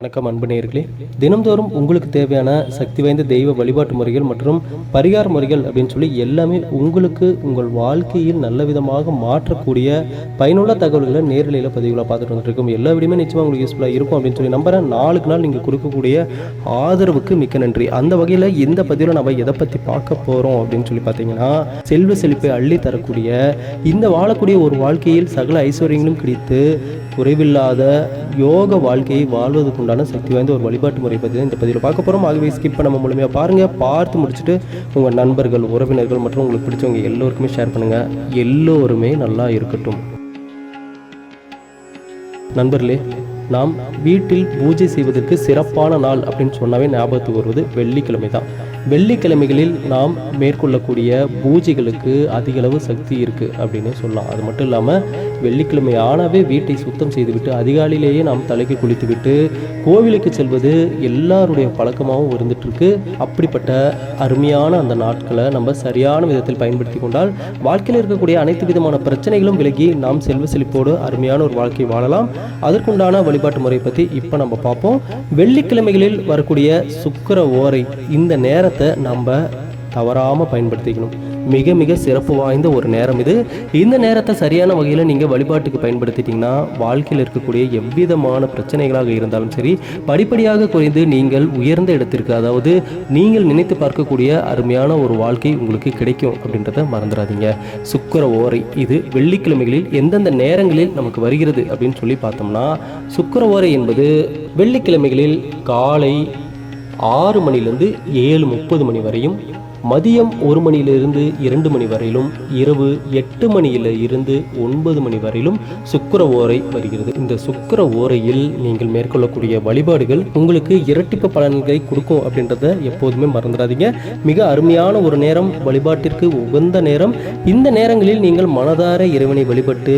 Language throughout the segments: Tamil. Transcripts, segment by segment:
வணக்கம் அன்பு நேர்களே தினம்தோறும் உங்களுக்கு தேவையான சக்தி வாய்ந்த தெய்வ வழிபாட்டு முறைகள் மற்றும் பரிகார முறைகள் அப்படின்னு சொல்லி எல்லாமே உங்களுக்கு உங்கள் வாழ்க்கையில் நல்ல விதமாக மாற்றக்கூடிய பயனுள்ள தகவல்களை நேரலையில் பதிவுகளாக பார்த்துட்டு வந்துருக்கோம் எல்லா விடையுமே நிச்சயமாக உங்களுக்கு யூஸ்ஃபுல்லாக இருக்கும் அப்படின்னு சொல்லி நம்புறேன். நாளுக்கு நாள் நீங்கள் கொடுக்கக்கூடிய ஆதரவுக்கு மிக்க நன்றி. அந்த வகையில் இந்த பதிவில் நம்ம எதை பற்றி பார்க்க போகிறோம் அப்படின்னு சொல்லி பார்த்தீங்கன்னா செல்வ செழிப்பை அள்ளி தரக்கூடிய இந்த வாழக்கூடிய ஒரு வாழ்க்கையில் சகல ஐஸ்வர்யங்களும் கிடைத்து குறைவில்லாத யோக வாழ்க்கையை வாழ்வதற்கு உண்டான சக்தி வாய்ந்த ஒரு வழிபாட்டு முறை பற்றி இந்த பதிவில் பார்க்க போகிறோம் ஆகவே ஸ்கிப் பண்ணாம முழுமையாக பாருங்கள் பார்த்து முடிச்சுட்டு உங்கள் நண்பர்கள் உறவினர்கள் மற்றும் உங்களுக்கு பிடிச்சவங்க எல்லோருக்குமே ஷேர் பண்ணுங்கள் எல்லோருமே நல்லா இருக்கட்டும். நண்பர்களே நாம் வீட்டில் பூஜை செய்வதற்கு சிறப்பான நாள் அப்படின்னு சொன்னாவே ஞாபகத்துக்கு வருவது வெள்ளிக்கிழமை தான் வெள்ளிக்கிழமைகளில் நாம் மேற்கொள்ளக்கூடிய பூஜைகளுக்கு அதிகளவு சக்தி இருக்குது அப்படின்னு சொல்லலாம். அது மட்டும் இல்லாமல் வெள்ளிக்கிழமை ஆனாவே வீட்டை சுத்தம் செய்துவிட்டு அதிகாலையிலேயே நாம் தலைக்கு குளித்துவிட்டு கோவிலுக்கு செல்வது எல்லாருடைய பழக்கமாகவும் இருந்துட்டுருக்கு. அப்படிப்பட்ட அருமையான அந்த நாட்களை நம்ம சரியான விதத்தில் பயன்படுத்தி கொண்டால் வாழ்க்கையில் இருக்கக்கூடிய அனைத்து விதமான பிரச்சனைகளும் விலகி நாம் செல்வ செழிப்போடு அருமையான ஒரு வாழ்க்கை வாழலாம். அதற்குண்டான வழிபாட்டு முறை பற்றி இப்போ நம்ம பார்ப்போம். வெள்ளிக்கிழமைகளில் வரக்கூடிய சுக்கர ஓரை இந்த நேரத்தை நம்ம தவறாமல் பயன்படுத்திக்கணும். மிக மிக சிறப்பு வாய்ந்த ஒரு நேரம் இது. இந்த நேரத்தை சரியான வகையில் நீங்கள் வழிபாட்டுக்கு பயன்படுத்திட்டிங்கன்னா வாழ்க்கையில் இருக்கக்கூடிய எவ்விதமான பிரச்சனைகளாக இருந்தாலும் சரி படிப்படியாக குறைந்து நீங்கள் உயர்ந்த இடத்திற்கு அதாவது நீங்கள் நினைத்து பார்க்கக்கூடிய அருமையான ஒரு வாழ்க்கை உங்களுக்கு கிடைக்கும் அப்படின்றத மறந்துடாதீங்க. சுக்கிர ஓரை இது வெள்ளிக்கிழமைகளில் எந்தெந்த நேரங்களில் நமக்கு வருகிறது அப்படின்னு சொல்லி பார்த்தோம்னா சுக்கர ஓரை என்பது வெள்ளிக்கிழமைகளில் காலை ஆறு மணிலேருந்து ஏழு முப்பது மணி வரையும் மதியம் ஒரு மணியிலிருந்து இரண்டு மணி வரையிலும் இரவு எட்டு மணியில இருந்து ஒன்பது மணி வரையிலும் சுக்கர ஓரை வருகிறது. இந்த சுக்கர ஓரையில் நீங்கள் மேற்கொள்ளக்கூடிய வழிபாடுகள் உங்களுக்கு இரட்டிப்பு பலன்களை கொடுக்கும் அப்படின்றத எப்போதுமே மறந்துடாதீங்க. மிக அருமையான ஒரு நேரம் வழிபாட்டிற்கு உகந்த நேரம். இந்த நேரங்களில் நீங்கள் மனதார இறைவனை வழிபட்டு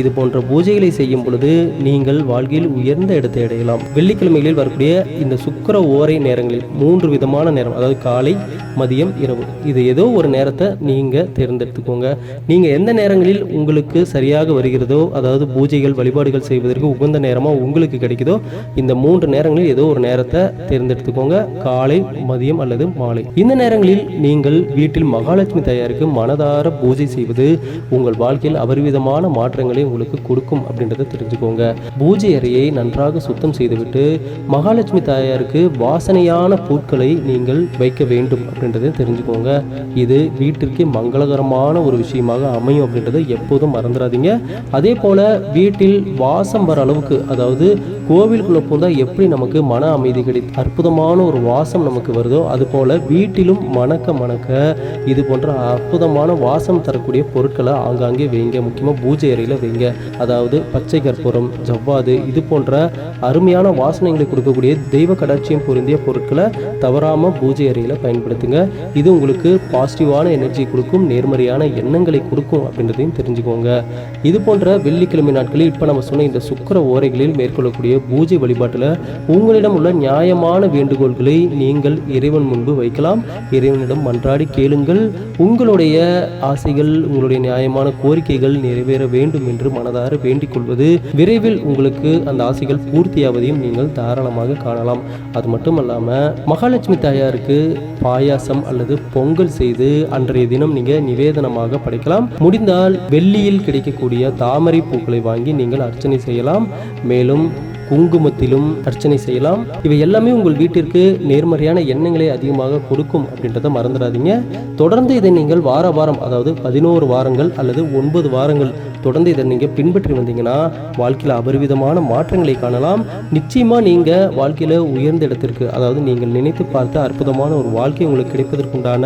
இது போன்ற பூஜைகளை செய்யும் பொழுது நீங்கள் வாழ்க்கையில் உயர்ந்த இடத்தை அடையலாம். வெள்ளிக்கிழமைகளில் வரக்கூடிய இந்த சுக்கர ஓரை நேரங்களில் மூன்று விதமான நேரம் அதாவது காலை மதியம் இரவு இது ஏதோ ஒரு நேரத்தை நீங்கள் தேர்ந்தெடுத்துக்கோங்க. நீங்கள் எந்த நேரங்களில் உங்களுக்கு சரியாக வருகிறதோ அதாவது பூஜைகள் வழிபாடுகள் செய்வதற்கு உகந்த நேரமாக உங்களுக்கு கிடைக்குதோ இந்த மூன்று நேரங்களில் ஏதோ ஒரு நேரத்தை தேர்ந்தெடுத்துக்கோங்க. காலை மதியம் அல்லது மாலை. இந்த நேரங்களில் நீங்கள் வீட்டில் மகாலட்சுமி தாயாருக்கு மனதார பூஜை செய்வது உங்கள் வாழ்க்கையில் அபரிவிதமான மாற்றங்களை உங்களுக்கு கொடுக்கும் அப்படின்றத தெரிஞ்சுக்கோங்க. பூஜை அறையை நன்றாக சுத்தம் செய்துவிட்டு மகாலட்சுமி தாயாருக்கு வாசனையான பொருட்களை நீங்கள் வைக்க வேண்டும் அப்படின்றத தெரிஞ்சுக்கோங்க. இது வீட்டிற்கு மங்களகரமான ஒரு விஷயமாக அமையும் அப்படின்றத எப்போதும் மறந்துடாதீங்க. அதே போல் வீட்டில் வாசம் வர அளவுக்கு அதாவது கோவிலுக்குள்ளே போந்தால் எப்படி நமக்கு மன அமைதி கிடை அற்புதமான ஒரு வாசம் நமக்கு வருதோ அதுபோல் வீட்டிலும் மணக்க மணக்க இது போன்ற அற்புதமான வாசம் தரக்கூடிய பொருட்களை ஆங்காங்கே வைங்க. முக்கியமாக பூஜை அறையில் வைங்க. அதாவது பச்சை கற்பூரம் ஜவ்வாது இது போன்ற அருமையான வாசனைகளை கொடுக்கக்கூடிய தெய்வ கடாட்சியம் பொருந்திய பொருட்களை தவறாமல் பூஜை அறையில் பயன்படுத்துங்க. இது உங்களுக்கு பாசிட்டிவான எனர்ஜி கொடுக்கும் நேர்மறையான எண்ணங்களை கொடுக்கும் அப்படின்றதையும் தெரிஞ்சுக்கோங்க. இது போன்ற வெள்ளிக்கிழமை நாட்களில் இப்போ நம்ம சொன்ன இந்த சுக்கிர ஓரைகளில் மேற்கொள்ளக்கூடிய பூஜை வழிபாட்டில் உங்களிடம் உள்ள நியாயமான வேண்டுகோள்களை நீங்கள் இறைவன் முன்பு வைக்கலாம். இறைவனிடம் மன்றாடி கேளுங்கள். உங்களுடைய ஆசைகள் உங்களுடைய நியாயமான கோரிக்கைகள் நிறைவேற வேண்டும் என்று மனதார வேண்டிக் கொள்வது. விரைவில் உங்களுக்கு அந்த ஆசைகள் பூர்த்தியாவதையும் நீங்கள் தாராளமாக காணலாம். அது மட்டும் இல்லாமல் மகாலட்சுமி தாயாருக்கு பாயாசம் அல்லது பொங்கல் செய்து அன்றைய தினம் நீங்க நிவேதனமாக படைக்கலாம். முடிந்தால் வெள்ளியில் கிடைக்கக்கூடிய தாமரை பூக்களை வாங்கி நீங்கள் அர்ச்சனை செய்யலாம். மேலும் குங்குமத்திலும் அர்ச்சனை செய்யலாம். இவை எல்லாமே உங்கள் வீட்டிற்கு நேர்மறையான எண்ணங்களை அதிகமாக கொடுக்கும் அப்படின்றத மறந்துடாதீங்க. தொடர்ந்து இதை நீங்கள் வார வாரம் அதாவது பதினோரு வாரங்கள் அல்லது ஒன்பது வாரங்கள் தொடர்ந்து இதை நீங்கள் பின்பற்றி வந்தீங்கன்னா வாழ்க்கையில் அபரிவிதமான மாற்றங்களை காணலாம். நிச்சயமாக நீங்கள் வாழ்க்கையில் உயர்ந்த இடத்திற்கு அதாவது நீங்கள் நினைத்து பார்த்த அற்புதமான ஒரு வாழ்க்கை உங்களுக்கு கிடைப்பதற்குண்டான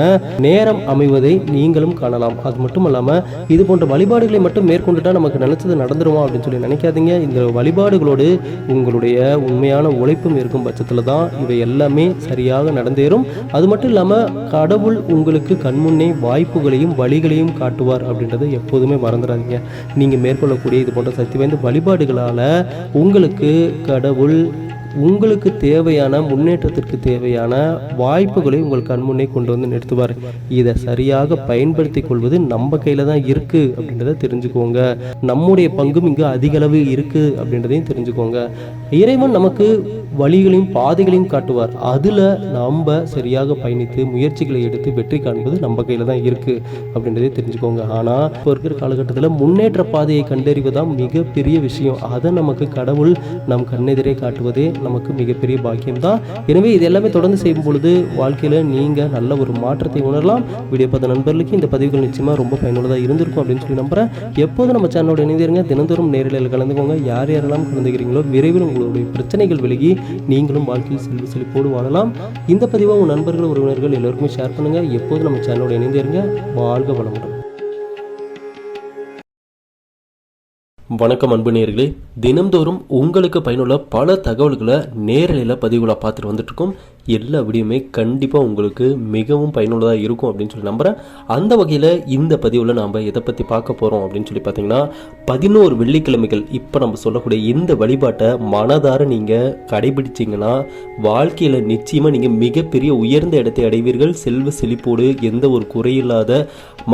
நேரம் அமைவதை நீங்களும் காணலாம். அது மட்டும் இல்லாமல் இது போன்ற வழிபாடுகளை மட்டும் மேற்கொண்டுட்டா நமக்கு நினைச்சது நடந்துருமா அப்படின்னு சொல்லி நினைக்காதீங்க. இந்த வழிபாடுகளோடு உங்களுடைய உண்மையான உழைப்பும் இருக்கும் பட்சத்தில் தான் இவை எல்லாமே சரியாக நடந்தேறும். அது மட்டும் இல்லாமல் கடவுள் உங்களுக்கு கண்முன்னே வாய்ப்புகளையும் வழிகளையும் காட்டுவார் அப்படின்றத எப்போதுமே மறந்துடாதீங்க. நீங்கள் மேற்கொள்ளக்கூடிய இது போன்ற சக்தி வாய்ந்த வழிபாடுகளால் உங்களுக்கு கடவுள் உங்களுக்கு தேவையான முன்னேற்றத்திற்கு தேவையான வாய்ப்புகளை உங்கள் கண்முன்னே கொண்டு வந்து நிறுத்துவார். இதை சரியாக பயன்படுத்தி கொள்வது நம்ம கையில தான் இருக்கு அப்படின்றத தெரிஞ்சுக்கோங்க. நம்முடைய பங்கும் இங்கு அதிக அளவு இருக்கு அப்படின்றதையும் தெரிஞ்சுக்கோங்க. இறைவன் நமக்கு வழிகளையும் பாதைகளையும் காட்டுவார். அதுல நம்ம சரியாக பயணித்து முயற்சிகளை எடுத்து வெற்றி காண்பது நம்ம கையில தான் இருக்கு அப்படின்றதே தெரிஞ்சுக்கோங்க. ஆனா இப்போ இருக்கிற காலகட்டத்தில் முன்னேற்ற பாதையை கண்டறிவதுதான் மிகப்பெரிய விஷயம். அதை நமக்கு கடவுள் நம் கண்ணெதிரே காட்டுவதே நமக்கு மிகப்பெரிய பாக்கியம் தான் எனவே இது எல்லாமே தொடர்ந்து செய்யும் பொழுது வாழ்க்கையில் நீங்கள் நல்ல ஒரு மாற்றத்தை உணரலாம். வீடியோ பார்த்த நண்பர்களுக்கு இந்த பதிவுகள் நிச்சயமாக ரொம்ப பயனுள்ளதாக இருந்திருக்கும் அப்படின்னு சொல்லி நம்புறேன். எப்போதும் நம்ம சேனலோட இணைந்திருங்க. தினந்தோறும் நேரில் கலந்துக்கோங்க. யார் யாரெல்லாம் கலந்துக்கிறீங்களோ விரைவில் உங்களுடைய பிரச்சனைகள் விலகி நீங்களும் வாழ்க்கையில் செல்வி செழிப்போடு வாழலாம். இந்த பதிவை உங்கள் நண்பர்கள் உறவினர்கள் எல்லோருக்குமே ஷேர் பண்ணுங்கள் எப்போதும் நம்ம சேனலோட இணைந்திருங்க. வாழ்க வளமுடன். வணக்கம் அன்பு நேர்களே தினம்தோறும் உங்களுக்கு பயனுள்ள பல தகவல்களை நேரலையில் பதிவுகளாக பார்த்துட்டு வந்துட்டுருக்கோம் எல்லா வீடியோமே கண்டிப்பாக உங்களுக்கு மிகவும் பயனுள்ளதாக இருக்கும் அப்படின்னு சொல்லி நம்புகிறேன் அந்த வகையில் இந்த பதிவில் நாம் எதை பற்றி பார்க்க போகிறோம் அப்படின்னு சொல்லி பார்த்தீங்கன்னா பதினோரு வெள்ளிக்கிழமைகள். இப்போ நம்ம சொல்லக்கூடிய இந்த வழிபாட்டை மனதார நீங்கள் கடைபிடிச்சிங்கன்னா வாழ்க்கையில் நிச்சயமாக நீங்கள் மிகப்பெரிய உயர்ந்த இடத்தை அடைவீர்கள். செல்வ செழிப்போடு எந்த ஒரு குறையில்லாத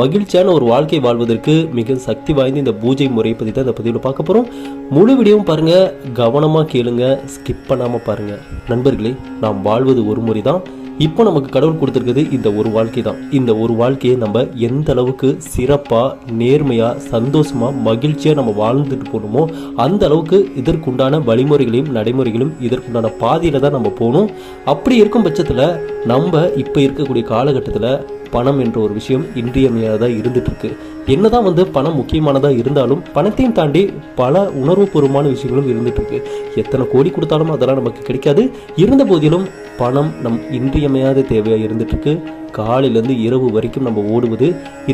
மகிழ்ச்சியான ஒரு வாழ்க்கை வாழ்வதற்கு மிக சக்தி வாய்ந்த இந்த பூஜை முறையை பற்றி தான் இந்த பதிவில் பார்க்க போகிறோம் முழு வீடியோவும் பாருங்கள் கவனமாக கேளுங்க. ஸ்கிப் பண்ணாமல் பாருங்கள் நண்பர்களே நாம் வாழ்வது ஒரு முறை தான் இப்போ நமக்கு கடவுள் கொடுத்துருக்குது இந்த ஒரு வாழ்க்கை தான் இந்த ஒரு வாழ்க்கையை நம்ம எந்த அளவுக்கு சிறப்பாக நேர்மையாக சந்தோஷமாக மகிழ்ச்சியாக நம்ம வாழ்ந்துட்டு போகணுமோ அந்த அளவுக்கு இதற்குண்டான வழிமுறைகளையும் நடைமுறைகளையும் இதற்குண்டான பாதையில் தான் நம்ம போகணும். அப்படி இருக்கும் பட்சத்தில் நம்ம இப்போ இருக்கக்கூடிய காலகட்டத்தில் பணம் என்ற ஒரு விஷயம் இன்றியமையாததாக இருந்துட்டு இருக்கு என்னதான் வந்து பணம் முக்கியமானதாக இருந்தாலும் பணத்தையும் தாண்டி பல உணர்வுபூர்வமான விஷயங்களும் இருந்துட்டு இருக்கு எத்தனை கோடி கொடுத்தாலும் அதெல்லாம் நமக்கு கிடைக்காது. இருந்த போதிலும் பணம் நம் இன்றியமையாத தேவையாக இருந்துட்டுருக்கு. காலையிலேருந்து இரவு வரைக்கும் நம்ம ஓடுவது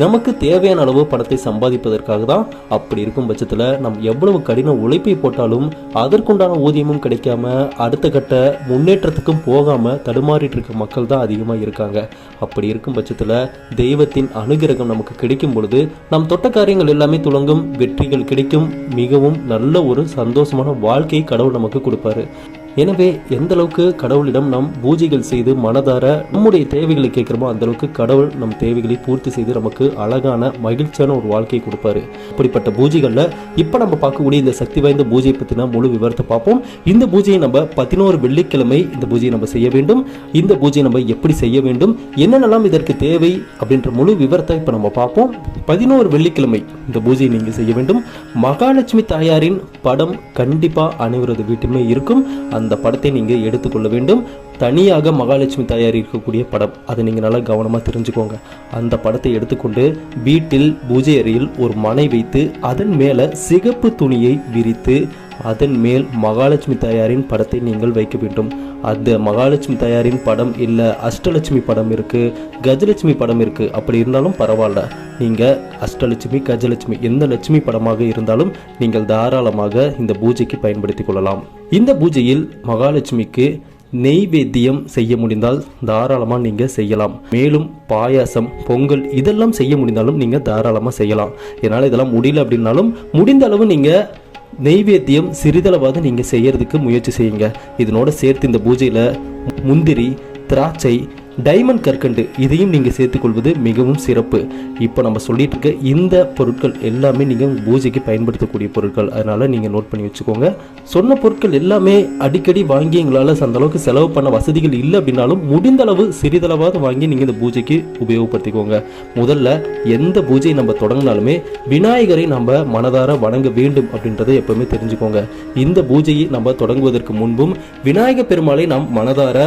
நமக்கு தேவையான அளவு பணத்தை சம்பாதிப்பதற்காக தான் அப்படி இருக்கும் பட்சத்தில் நம் எவ்வளவு கடின உழைப்பை போட்டாலும் அதற்குண்டான ஊதியமும் கிடைக்காம அடுத்த கட்ட முன்னேற்றத்துக்கும் போகாமல் தடுமாறிட்டு இருக்க மக்கள் தான் அதிகமாக இருக்காங்க. அப்படி இருக்கும் பட்சத்தில் தெய்வத்தின் அனுகிரகம் நமக்கு கிடைக்கும் பொழுது நம் தொட்ட காரியங்கள் எல்லாமே துளங்கும் வெற்றிகள் கிடைக்கும் மிகவும் நல்ல ஒரு சந்தோஷமான வாழ்க்கையை கடவுள் நமக்கு கொடுப்பாரு. எனவே எந்த அளவுக்கு கடவுளிடம் நாம் பூஜைகள் செய்து மனதார நம்முடைய தேவைகளை கேட்குறோமோ அந்த அளவுக்கு கடவுள் நம் தேவைகளை பூர்த்தி செய்து நமக்கு அழகான மகிழ்ச்சியான ஒரு வாழ்க்கையை கொடுப்பாரு. அப்படிப்பட்ட பூஜைகளில் இப்போ நம்ம பார்க்கக்கூடிய இந்த சக்தி வாய்ந்த பூஜையை பற்றின முழு விவரத்தை பார்ப்போம். இந்த பூஜையை நம்ம பதினோரு வெள்ளிக்கிழமை இந்த பூஜையை நம்ம செய்ய வேண்டும். இந்த பூஜையை நம்ம எப்படி செய்ய வேண்டும்? என்னென்னலாம் இதற்கு தேவை அப்படின்ற முழு விவரத்தை இப்போ நம்ம பார்ப்போம். பதினோரு வெள்ளிக்கிழமை இந்த பூஜையை நீங்கள் செய்ய வேண்டும். மகாலட்சுமி தாயாரின் படம் கண்டிப்பாக அனைவரது வீட்டுமே இருக்கும். அந்த படத்தை நீங்கள் எடுத்துக்கொள்ள வேண்டும். தனியாக மகாலட்சுமி தயார் இருக்கக்கூடிய படம். அதை நீங்கள் நல்லா கவனமாக தெரிஞ்சுக்கோங்க. அந்த படத்தை எடுத்துக்கொண்டு வீட்டில் பூஜை அறையில் ஒரு மனை வைத்து அதன் மேலே சிகப்பு துணியை விரித்து அதன் மேல் மகாலட்சுமி தாயாரின் படத்தை நீங்கள் வைக்க வேண்டும். அந்த மகாலட்சுமி தாயாரின் படம் இல்லை அஷ்டலட்சுமி படம் இருக்குது கஜலட்சுமி படம் இருக்குது அப்படி இருந்தாலும் பரவாயில்ல நீங்கள் அஷ்டலட்சுமி கஜலட்சுமி எந்த லட்சுமி படமாக இருந்தாலும் நீங்கள் தாராளமாக இந்த பூஜைக்கு பயன்படுத்தி கொள்ளலாம். இந்த பூஜையில் மகாலட்சுமிக்கு நெய்வேத்தியம் செய்ய முடிந்தால் தாராளமாக நீங்கள் செய்யலாம். மேலும் பாயாசம் பொங்கல் இதெல்லாம் செய்ய முடிந்தாலும் நீங்கள் தாராளமாக செய்யலாம். இதனால் இதெல்லாம் முடியல அப்படின்னாலும் முடிந்த அளவு நீங்கள் நெய்வேத்தியம் சிறிதளவாவது நீங்கள் செய்யறதுக்கு முயற்சி செய்யுங்க. இதனோட சேர்த்து இந்த பூஜையில் முந்திரி திராட்சை டைமண்ட் கற்கண்டு இதையும் நீங்கள் சேர்த்துக்கொள்வது மிகவும் சிறப்பு. இப்போ நம்ம சொல்லிட்டு இருக்க இந்த பொருட்கள் எல்லாமே நீங்கள் பூஜைக்கு பயன்படுத்தக்கூடிய பொருட்கள். அதனால் நீங்கள் நோட் பண்ணி வச்சுக்கோங்க. சொன்ன பொருட்கள் எல்லாமே அடிக்கடி வாங்கி எங்களால் அந்த அளவுக்கு செலவு பண்ண வசதிகள் இல்லை அப்படின்னாலும் முடிந்தளவு சிறிதளவாக வாங்கி நீங்கள் இந்த பூஜைக்கு உபயோகப்படுத்திக்கோங்க. முதல்ல எந்த பூஜையை நம்ம தொடங்கினாலுமே விநாயகரை நம்ம மனதார வணங்க வேண்டும் அப்படின்றத எப்பவுமே தெரிஞ்சுக்கோங்க. இந்த பூஜையை நம்ம தொடங்குவதற்கு முன்பும் விநாயகர் பெருமாளை நாம் மனதார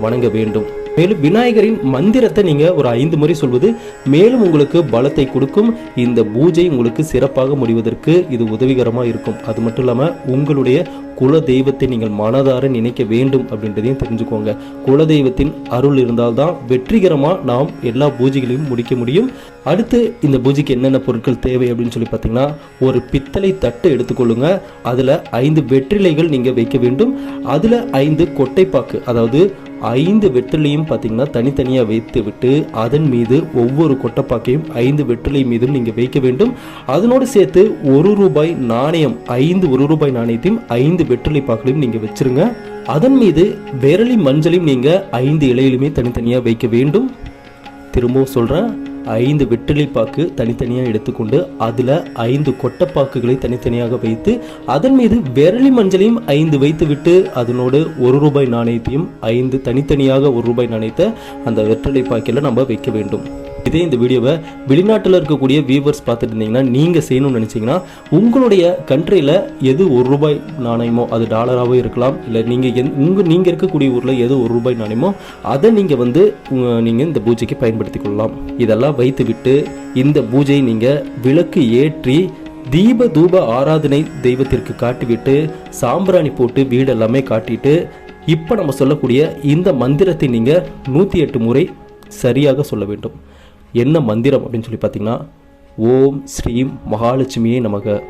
வணங்க வேண்டும். மேலும் விநாயகரின் மந்திரத்தை நீங்க ஒரு ஐந்து முறை சொல்வது மேலும் உங்களுக்கு பலத்தை கொடுக்கும். இந்த பூஜை உங்களுக்கு சிறப்பாக முடிவதற்கு இது உதவிகரமாக இருக்கும். அது மட்டும் இல்லாமல் உங்களுடைய குல தெய்வத்தை நீங்கள் மனதார நினைக்க வேண்டும் அப்படின்றதையும் தெரிஞ்சுக்கோங்க. குல தெய்வத்தின் அருள் இருந்தால்தான் வெற்றிகரமாக நாம் எல்லா பூஜைகளையும் முடிக்க முடியும். அடுத்து இந்த பூஜைக்கு என்னென்ன பொருட்கள் தேவை அப்படின்னு சொல்லி பார்த்தீங்கன்னா ஒரு பித்தளை தட்டு எடுத்துக்கொள்ளுங்க. அதில் ஐந்து வெற்றிலைகள் நீங்கள் வைக்க வேண்டும். அதில் ஐந்து கொட்டைப்பாக்கு அதாவது ஐந்து வெற்றிலையும் பார்த்தீங்கன்னா தனித்தனியாக வைத்து விட்டு அதன் மீது ஒவ்வொரு கொட்டைப்பாக்கையும் ஐந்து வெற்றிலை மீதும் நீங்கள் வைக்க வேண்டும். அதனோடு சேர்த்து ஒரு ரூபாய் நாணயம் ஐந்து ஒரு ரூபாய் நாணயத்தையும் ஐந்து ஐந்து வெற்றிலை பாக்களையும் நீங்கள் வச்சிருங்க. அதன் மீது விரலி மஞ்சளையும் நீங்கள் ஐந்து இலையிலுமே தனித்தனியாக வைக்க வேண்டும். திரும்பவும் சொல்கிறேன் ஐந்து வெற்றிலை பாக்கு தனித்தனியாக எடுத்துக்கொண்டு அதில் ஐந்து கொட்டைப்பாக்குகளை தனித்தனியாக வைத்து அதன் மீது விரலி மஞ்சளையும் ஐந்து வைத்துவிட்டு அதனோடு ஒரு ரூபாய் நாணயத்தையும் ஐந்து தனித்தனியாக ஒரு ரூபாய் நாணயத்தை அந்த வெற்றிலை பாக்கில் நம்ம வைக்க வேண்டும். இதே இந்த வீடியோவை வெளிநாட்டில் இருக்கக்கூடிய வியூவர்ஸ் பார்த்துட்டு இருந்தீங்கன்னா நீங்கள் செய்யணும்னு நினச்சிங்கன்னா உங்களுடைய கண்ட்ரியில் எது ஒரு ரூபாய் நாணயமோ அது டாலராகவோ இருக்கலாம் இல்லை நீங்கள் எந் உங்கள் நீங்கள் இருக்கக்கூடிய ஊரில் எது ஒரு ரூபாய் நாணயமோ அதை நீங்கள் வந்து நீங்கள் இந்த பூஜைக்கு பயன்படுத்தி கொள்ளலாம். இதெல்லாம் வைத்துவிட்டு இந்த பூஜையை நீங்கள் விளக்கு ஏற்றி தீப தூப ஆராதனை தெய்வத்திற்கு காட்டிவிட்டு சாம்பிராணி போட்டு வீடு எல்லாமே காட்டிட்டு இப்போ நம்ம சொல்லக்கூடிய இந்த மந்திரத்தை நீங்கள் நூற்றி எட்டு முறை சரியாக சொல்ல வேண்டும். என்ன மந்திரம் அப்படின்னு சொல்லி பார்த்தீங்கன்னா ஓம் ஸ்ரீம் மகாலட்சுமியே நமக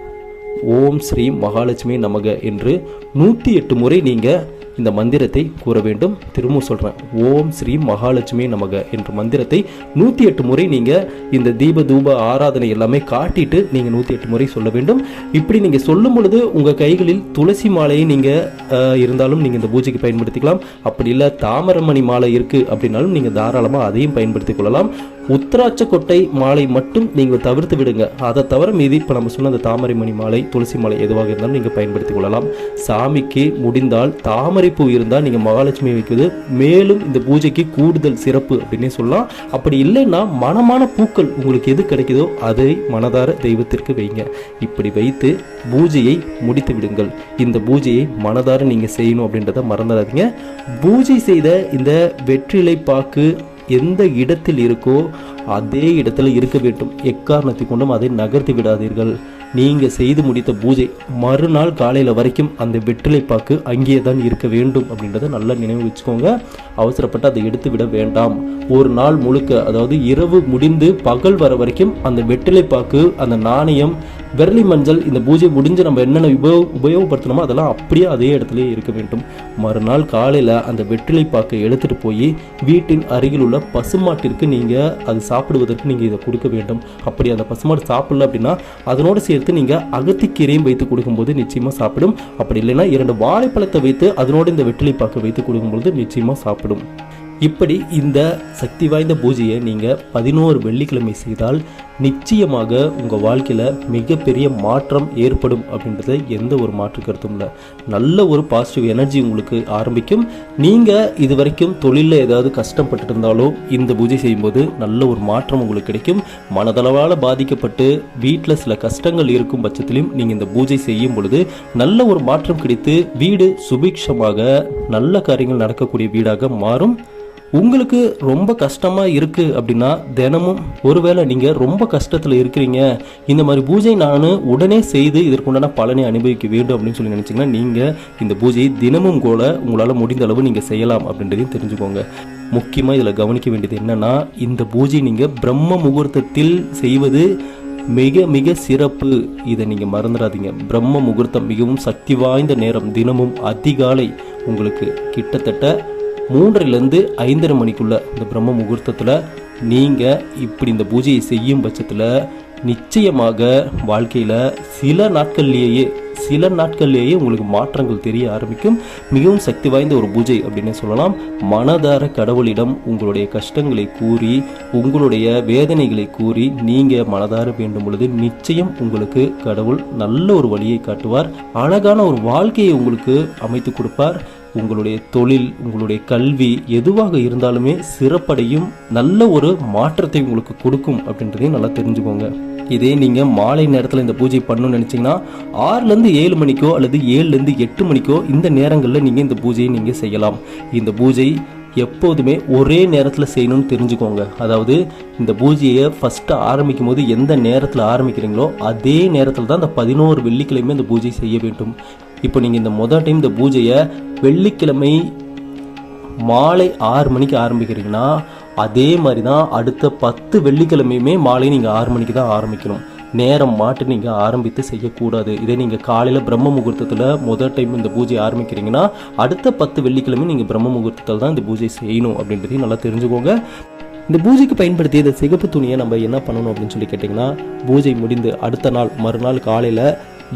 ஓம் ஸ்ரீம் மகாலட்சுமி நமக என்று நூற்றி எட்டு முறை நீங்கள் இந்த மந்திரத்தை கூற வேண்டும். திரும்பவும் சொல்கிறேன் ஓம் ஸ்ரீ மகாலட்சுமி நமக என்ற மந்திரத்தை நூற்றி எட்டு முறை நீங்கள் இந்த தீப தூப ஆராதனை எல்லாமே காட்டிட்டு நீங்கள் நூற்றி எட்டு முறை சொல்ல வேண்டும். இப்படி நீங்கள் சொல்லும் பொழுது உங்கள் கைகளில் துளசி மாலையை நீங்கள் இருந்தாலும் நீங்கள் இந்த பூஜைக்கு பயன்படுத்திக்கலாம். அப்படி இல்லை தாமரமணி மாலை இருக்குது அப்படின்னாலும் நீங்கள் தாராளமாக அதையும் பயன்படுத்திக் கொள்ளலாம். உத்திராட்ச கொட்டை மாலை மட்டும் நீங்கள் தவிர்த்து விடுங்க. அதை தவிர மீதி இப்போ நம்ம சொன்ன அந்த தாமரை மணி மாலை துளசி மாலை எதுவாக இருந்தாலும் நீங்கள் பயன்படுத்திக் கொள்ளலாம். சாமிக்கு முடிந்தால் தாமரை பூ இருந்தால் நீங்கள் மகாலட்சுமி வைக்கிறது. மேலும் இந்த பூஜைக்கு கூடுதல் சிறப்பு அப்படின்னே சொல்லலாம். அப்படி இல்லைன்னா மனமான பூக்கள் உங்களுக்கு எது கிடைக்குதோ அதை மனதார தெய்வத்திற்கு வைங்க. இப்படி வைத்து பூஜையை முடித்து விடுங்கள். இந்த பூஜையை மனதார நீங்கள் செய்யணும் அப்படின்றத மறந்துடாதீங்க. பூஜை செய்த இந்த வெற்றிலை பாக்கு எந்த இடத்தில் இருக்கோ அதே இடத்துல இருக்க வேண்டும். எக்காரணத்தை கொண்டும் அதை நகர்த்தி விடாதீர்கள். நீங்கள் செய்து முடித்த பூஜை மறுநாள் காலையில் வரைக்கும் அந்த வெற்றிலை பாக்கு அங்கேயே தான் இருக்க வேண்டும் அப்படின்றத நல்லா நினைவு வச்சுக்கோங்க. அவசரப்பட்டு அதை எடுத்து விட வேண்டாம். ஒரு நாள் முழுக்க அதாவது இரவு முடிந்து பகல் வர வரைக்கும் அந்த வெற்றிலை பாக்கு அந்த நாணயம் விரலி மஞ்சள் இந்த பூஜை முடிஞ்சு நம்ம என்னென்ன உபயோ உபயோகப்படுத்தணுமோ அதெல்லாம் அப்படியே அதே இடத்துலயே இருக்க வேண்டும். மறுநாள் காலையில் அந்த வெற்றிலை பாக்கை எடுத்துகிட்டு போய் வீட்டின் அருகில் உள்ள பசுமாட்டிற்கு நீங்கள் அது சாப்பிடுவதற்கு நீங்கள் இதை கொடுக்க வேண்டும். அப்படி அந்த பசுமாடு சாப்பிடல அப்படின்னா அதனோடு சேர்த்து நீங்கள் அகத்திக்கீரையும் வைத்து கொடுக்கும்போது நிச்சயமாக சாப்பிடும். அப்படி இல்லைன்னா இரண்டு வாழைப்பழத்தை வைத்து அதனோடு இந்த வெற்றிலை பாக்கு வைத்து கொடுக்கும்பொழுது நிச்சயமாக சாப்பிடும். இப்படி இந்த சக்தி வாய்ந்த பூஜையை நீங்கள் பதினோரு வெள்ளிக்கிழமை செய்தால் நிச்சயமாக உங்கள் வாழ்க்கையில் மிகப்பெரிய மாற்றம் ஏற்படும் அப்படின்றத எந்த ஒரு மாற்று கருத்தும் இல்லை. நல்ல ஒரு பாசிட்டிவ் எனர்ஜி உங்களுக்கு ஆரம்பிக்கும். நீங்கள் இது வரைக்கும் தொழிலில் ஏதாவது கஷ்டப்பட்டு இருந்தாலோ இந்த பூஜை செய்யும்போது நல்ல ஒரு மாற்றம் உங்களுக்கு கிடைக்கும். மனதளவால் பாதிக்கப்பட்டு வீட்டில் சில கஷ்டங்கள் இருக்கும் பட்சத்திலும் நீங்கள் இந்த பூஜை செய்யும் பொழுது நல்ல ஒரு மாற்றம் கிடைத்து வீடு சுபிக்ஷமாக நல்ல காரியங்கள் நடக்கக்கூடிய வீடாக மாறும். உங்களுக்கு ரொம்ப கஷ்டமாக இருக்குது அப்படின்னா தினமும் ஒருவேளை நீங்கள் ரொம்ப கஷ்டத்தில் இருக்கிறீங்க. இந்த மாதிரி பூஜை நான் உடனே செய்து இதற்குண்டான பலனை அனுபவிக்க வேண்டும் அப்படின்னு சொல்லி நினச்சிங்கன்னா நீங்கள் இந்த பூஜையை தினமும் கூட உங்களால் முடிந்த அளவு நீங்கள் செய்யலாம் அப்படின்றதையும் தெரிஞ்சுக்கோங்க. முக்கியமாக இதில் கவனிக்க வேண்டியது என்னென்னா இந்த பூஜை நீங்கள் பிரம்ம முகூர்த்தத்தில் செய்வது மிக மிக சிறப்பு. இதை நீங்கள் மறந்துடாதீங்க. பிரம்ம முகூர்த்தம் மிகவும் சக்தி வாய்ந்த நேரம். தினமும் அதிகாலை உங்களுக்கு கிட்டத்தட்ட மூன்றிலிருந்து ஐந்தரை மணிக்குள்ளே இந்த பிரம்ம முகூர்த்தத்தில் நீங்கள் இப்படி இந்த பூஜையை செய்யும் பட்சத்தில் நிச்சயமாக வாழ்க்கையில் சில நாட்கள்லேயே சில நாட்கள்லேயே உங்களுக்கு மாற்றங்கள் தெரிய ஆரம்பிக்கும். மிகவும் சக்தி வாய்ந்த ஒரு பூஜை அப்படின்னு சொல்லலாம். மனதார கடவுளிடம் உங்களுடைய கஷ்டங்களை கூறி உங்களுடைய வேதனைகளை கூறி நீங்கள் மனதார வேண்டும் பொழுது நிச்சயம் உங்களுக்கு கடவுள் நல்ல ஒரு வழியை காட்டுவார். அழகான ஒரு வாழ்க்கையை உங்களுக்கு அமைத்து கொடுப்பார். உங்களுடைய தொழில் உங்களுடைய கல்வி எதுவாக இருந்தாலுமே சிறப்படையும் நல்ல ஒரு மாற்றத்தை உங்களுக்கு கொடுக்கும் அப்படின்றதையும் நல்லா தெரிஞ்சுக்கோங்க. இதே நீங்கள் மாலை நேரத்தில் இந்த பூஜை பண்ணணும்னு நினச்சிங்கன்னா ஆறுலேருந்து ஏழு மணிக்கோ அல்லது ஏழுலேருந்து எட்டு மணிக்கோ இந்த நேரங்களில் நீங்கள் இந்த பூஜையை நீங்கள் செய்யலாம். இந்த பூஜை எப்போதுமே ஒரே நேரத்தில் செய்யணும்னு தெரிஞ்சுக்கோங்க. அதாவது இந்த பூஜையை ஃபஸ்ட்டு ஆரம்பிக்கும் போது எந்த நேரத்தில் ஆரம்பிக்கிறீங்களோ அதே நேரத்தில் தான் இந்த பதினோரு வெள்ளிக்கிழமை இந்த பூஜை செய்ய வேண்டும். இப்போ நீங்கள் இந்த முதல் டைம் இந்த பூஜையை வெள்ளிக்கிழமை மாலை ஆறு மணிக்கு ஆரம்பிக்கிறீங்கன்னா அதே மாதிரி தான் அடுத்த பத்து வெள்ளிக்கிழமையுமே மாலை நீங்கள் ஆறு மணிக்கு தான் ஆரம்பிக்கணும். நேரம் மாட்டு நீங்கள் ஆரம்பித்து செய்யக்கூடாது. இதே நீங்கள் காலையில் பிரம்ம முகூர்த்தத்தில் முதல் டைம் இந்த பூஜை ஆரம்பிக்கிறீங்கன்னா அடுத்த பத்து வெள்ளிக்கிழமை நீங்கள் பிரம்ம முகூர்த்தத்தில் தான் இந்த பூஜை செய்யணும் அப்படின்றதையும் நல்லா தெரிஞ்சுக்கோங்க. இந்த பூஜைக்கு பயன்படுத்திய இந்த சிகப்பு துணியை நம்ம என்ன பண்ணணும் அப்படின்னு சொல்லி கேட்டிங்கன்னா பூஜை முடிந்து அடுத்த நாள் மறுநாள் காலையில்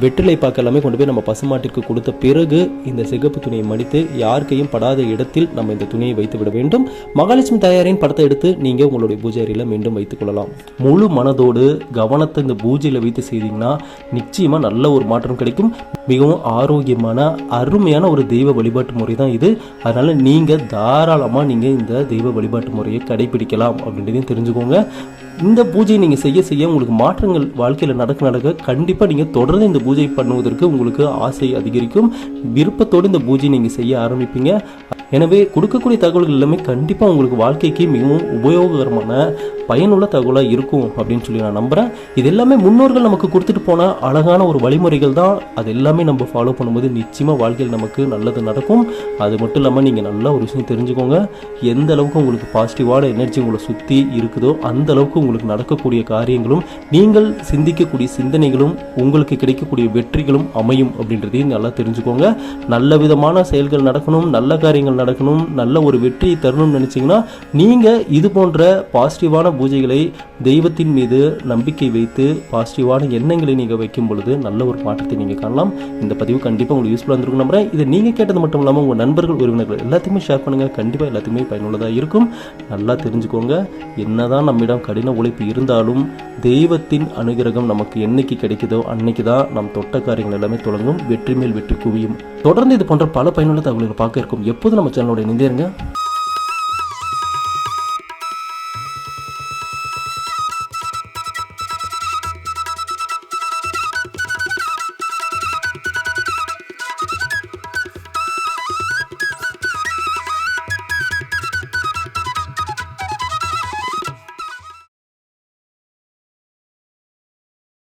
வெற்றிலை பாக்கு எல்லாமே கொண்டு போய் நம்ம பசுமாட்டிற்கு கொடுத்த பிறகு இந்த சிகப்பு துணியை மடித்து யார் கையும் படாத இடத்தில் நம்ம இந்த துணியை வைத்து விட வேண்டும். மகாலட்சுமி தாயாரின் படத்தை எடுத்து நீங்க உங்களுடைய பூஜை அறையில் மீண்டும் வைத்துக் கொள்ளலாம். முழு மனதோடு கவனத்தை இந்த பூஜையில் வைத்து செய்தீங்கன்னா நிச்சயமா நல்ல ஒரு மாற்றம் கிடைக்கும். மிகவும் ஆரோக்கியமான அருமையான ஒரு தெய்வ வழிபாட்டு முறை தான் இது. அதனால் நீங்கள் தாராளமாக நீங்கள் இந்த தெய்வ வழிபாட்டு முறையை கடைபிடிக்கலாம் அப்படின்றதையும் தெரிஞ்சுக்கோங்க. இந்த பூஜையை நீங்கள் செய்ய செய்ய உங்களுக்கு மாற்றங்கள் வாழ்க்கையில் நடக்க நடக்க கண்டிப்பாக நீங்கள் தொடர்ந்து இந்த பூஜை பண்ணுவதற்கு உங்களுக்கு ஆசை அதிகரிக்கும். விருப்பத்தோடு இந்த பூஜை நீங்கள் செய்ய ஆரம்பிப்பீங்க. எனவே கொடுக்கக்கூடிய தகவல்கள் எல்லாமே கண்டிப்பாக உங்களுக்கு வாழ்க்கைக்கு மிகவும் உபயோககரமான பயனுள்ள தகவலாக இருக்கும் அப்படின்னு சொல்லி நான் நம்புகிறேன் இது எல்லாமே முன்னோர்கள் நமக்கு கொடுத்துட்டு போன அழகான ஒரு வழிமுறைகள் தான். அது எல்லாமே நம்ம ஃபாலோ பண்ணும்போது நிச்சயமாக வாழ்க்கையில் நமக்கு நல்லது நடக்கும். அது மட்டும் இல்லாமல் நீங்கள் நல்ல ஒரு விஷயம் தெரிஞ்சுக்கோங்க. எந்த அளவுக்கு உங்களுக்கு பாசிட்டிவான எனர்ஜி உங்களை சுற்றி இருக்குதோ அந்த அளவுக்கு உங்களுக்கு நடக்கக்கூடிய காரியங்களும் நீங்கள் சிந்திக்கக்கூடிய சிந்தனைகளும் உங்களுக்கு கிடைக்கக்கூடிய வெற்றிகளும் அமையும் அப்படின்றதையும் நல்லா தெரிஞ்சுக்கோங்க. நல்ல விதமான செயல்கள் நடக்கணும். நல்ல காரியங்கள் நடக்கணும் நல்ல ஒரு வெற்றி தரணும்னு நினச்சிங்கன்னா நீங்கள் இது போன்ற பாசிட்டிவான பூஜைகளை தெய்வத்தின் மீது நம்பிக்கை வைத்து பாசிட்டிவான எண்ணங்களை நீங்கள் வைக்கும் பொழுது நல்ல ஒரு மாற்றத்தை நீங்கள் காணலாம். இந்த பதிவு கண்டிப்பாக உங்களுக்கு யூஸ்ஃபுல்லாக இருந்திருக்கும் நம்புறேன். இதை நீங்கள் கேட்டது மட்டும் இல்லாமல் உங்கள் நண்பர்கள் உறவினர்கள் எல்லாத்தையுமே ஷேர் பண்ணுங்கள் கண்டிப்பாக எல்லாத்துக்குமே பயனுள்ளதாக இருக்கும். நல்லா தெரிஞ்சுக்கோங்க. என்னதான் நம்மிடம் கடின உழைப்பு இருந்தாலும் தெய்வத்தின் அனுகிரகம் நமக்கு என்னைக்கு கிடைக்குதோ அன்னைக்கு தான் நம் தொட்ட காரியங்கள் எல்லாமே தொடங்கும். வெற்றி மேல் வெற்றி குவியும். தொடர்ந்து இது போன்ற பல பயனுள்ள தகவல்களை பார்க்க இருக்கும். எப்போதும் நம்ம சேனலோட இணைந்தேருங்க